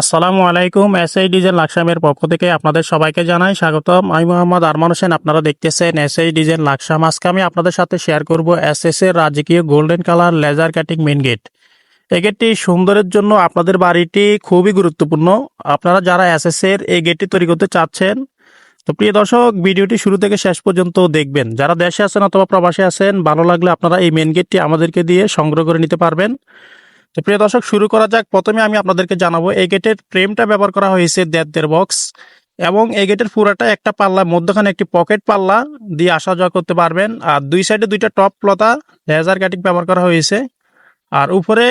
আসসালামু আলাইকুম S I diesel লাকসামের পক্ষ থেকে আপনাদের সবাইকে জানাই স্বাগতম। আমি মোহাম্মদ আরমান হোসেন, আপনারা দেখতেছেন এস আই ডিজেল লাকসাম। আজকে আমি আপনাদের সাথে শেয়ার করব এস এর রাজকীয় golden colour laser cutting main gate এই গেটটি সুন্দরের জন্য আপনাদের বাড়িটি খুবই গুরুত্বপূর্ণ। আপনারা যারা এস এস এর এই গেটটি তৈরি করতে চাচ্ছেন, তো প্রিয় দর্শক, ভিডিওটি শুরু থেকে শেষ পর্যন্ত দেখবেন। যারা দেশে আছেন অথবা প্রবাসে আছেন, ভালো লাগলে আপনারা এই মেন গেটটি আমাদেরকে দিয়ে সংগ্রহ করে নিতে পারবেন। তো প্রিয় দর্শক, শুরু করা যাক। প্রথমে আমি আপনাদেরকে জানাব, এই গেটের ফ্রেমটা ব্যবহার করা হয়েছে দেড় দেড় বক্স এবং এই গেটের পুরাটা একটা পাল্লা, মধ্যখানে একটি পকেট পাল্লা দিয়ে আসা যাওয়া করতে পারবেন। আর দুই সাইডে দুইটা টপ লতা লেজার কাটিং ব্যবহার করা হয়েছে। আর উপরে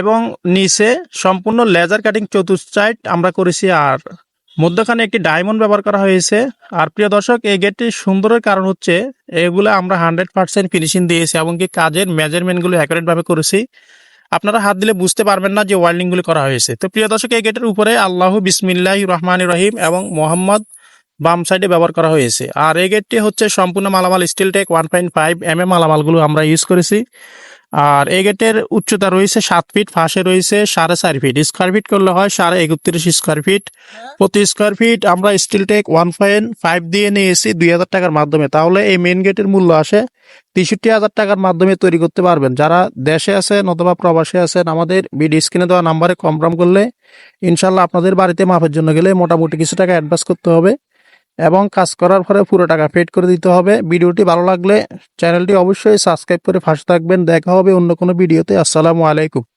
এবং নিচে সম্পূর্ণ লেজার কাটিং চতুর্থাইড আমরা করেছি। আর মধ্যখানে একটি ডায়মন্ড ব্যবহার করা হয়েছে। আর প্রিয় দর্শক, এই গেটটি সুন্দরের কারণ হচ্ছে, এগুলো আমরা হান্ড্রেড পার্সেন্ট ফিনিশিং দিয়েছি এমনকি কাজের মেজারমেন্টগুলো অ্যাকুরেট ভাবে করেছি। আপনারা হাত দিলে বুঝতে পারবেন না যে ওয়ার্ল্ডিংগুলো করা হয়েছে। তো প্রিয় দর্শক, এই গেটের উপরে আল্লাহ বিসমিল্লাহ রহমান রহিম এবং মোহাম্মদ বাম সাইডে ব্যবহার করা হয়েছে। আর এই গেটটি হচ্ছে সম্পূর্ণ মালামাল steel tech one point five M M মালামালগুলো আমরা ইউজ করেছি। আর এই গেটের উচ্চতা রয়েছে সাত ফিট ফাঁসে রয়েছে সাড়ে চার ফিট স্কোয়ার ফিট করলে হয় সাড়ে একত্রিশ স্কোয়ার ফিট প্রতি স্কোয়ার ফিট আমরা steel tech one point five দিয়ে নিয়েছি দুই হাজার টাকার মাধ্যমে। তাহলে এই মেন গেটের মূল্য আসে তেষট্টি হাজার টাকার মাধ্যমে তৈরি করতে পারবেন। যারা দেশে আছেন অথবা প্রবাসে আছেন, আমাদের বিডি স্ক্রিনে দেওয়া নাম্বারে কনফার্ম করলে ইনশাল্লাহ আপনাদের বাড়িতে মাপের জন্য গেলে মোটামুটি কিছু টাকা অ্যাডভান্স করতে হবে। এবং কাজ করার পরে পুরো টাকা পেড করে দিতে হবে। ভিডিওটি ভালো লাগলে চ্যানেলটি অবশ্যই সাবস্ক্রাইব করে ফাঁসে থাকবেন। দেখা হবে অন্য কোনো ভিডিওতে। আসসালামু আলাইকুম।